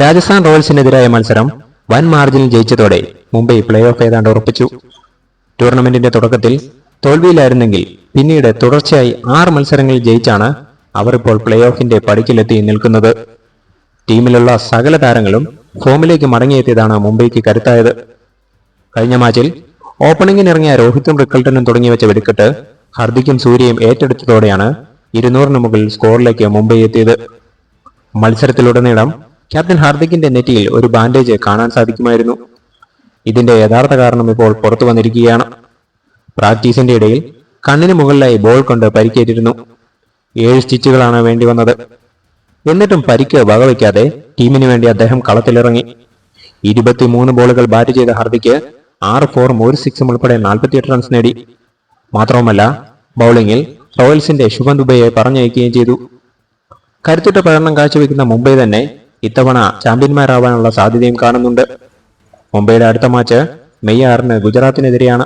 രാജസ്ഥാൻ റോയൽസിനെതിരായ മത്സരം വൻ മാർജിനിൽ ജയിച്ചതോടെ മുംബൈ പ്ലേ ഓഫ് ഏതാണ്ട് ഉറപ്പിച്ചു. ടൂർണമെന്റിന്റെ തുടക്കത്തിൽ തോൽവിയിലായിരുന്നെങ്കിൽ പിന്നീട് തുടർച്ചയായി ആറ് മത്സരങ്ങളിൽ ജയിച്ചാണ് അവർ ഇപ്പോൾ പ്ലേ ഓഫിന്റെ പടിക്കിലെത്തി നിൽക്കുന്നത്. ടീമിലുള്ള സകല താരങ്ങളും ഫോമിലേക്ക് മടങ്ങിയെത്തിയതാണ് മുംബൈക്ക് കരുത്തായത്. കഴിഞ്ഞ മാച്ചിൽ ഓപ്പണിംഗിന് ഇറങ്ങിയ രോഹിത്തും റിക്കൾട്ടനും തുടങ്ങി വെച്ച വെടിക്കെട്ട് ഹർദിക്കും സൂര്യയും ഏറ്റെടുത്തതോടെയാണ് ഇരുന്നൂറിന് മുകളിൽ സ്കോറിലേക്ക് മുംബൈ എത്തിയത്. മത്സരത്തിലുടനീളം ക്യാപ്റ്റൻ ഹാർദിക്കിന്റെ നെറ്റിയിൽ ഒരു ബാൻഡേജ് കാണാൻ സാധിക്കുമായിരുന്നു. ഇതിന്റെ യഥാർത്ഥ കാരണം ഇപ്പോൾ പുറത്തു വന്നിരിക്കുകയാണ്. പ്രാക്ടീസിന്റെ ഇടയിൽ കണ്ണിന് മുകളിലായി ബോൾ കൊണ്ട് പരിക്കേറ്റിരുന്നു. ഏഴ് സ്റ്റിച്ചുകളാണ് വേണ്ടി വന്നത്. എന്നിട്ടും പരിക്ക് വകവയ്ക്കാതെ ടീമിന് വേണ്ടി അദ്ദേഹം കളത്തിലിറങ്ങി. ഇരുപത്തിമൂന്ന് ബോളുകൾ ബാറ്റ് ചെയ്ത ഹർദിക്ക് ആറ് ഫോറും ഒരു സിക്സും ഉൾപ്പെടെ നാൽപ്പത്തിയെട്ട് റൺസ് നേടി. മാത്രവുമല്ല ബൗളിംഗിൽ റോയൽസിന്റെ ശുഭൻ ദുബയെ പറഞ്ഞയക്കുകയും ചെയ്തു. കരുത്തുറ്റ പ്രകടനം കാഴ്ചവെക്കുന്ന മുംബൈ തന്നെ ഇത്തവണ ചാമ്പ്യന്മാരാവാനുള്ള സാധ്യതയും കാണുന്നുണ്ട്. മുംബൈയുടെ അടുത്ത മാച്ച് മെയ് ആറിന് ഗുജറാത്തിനെതിരെയാണ്.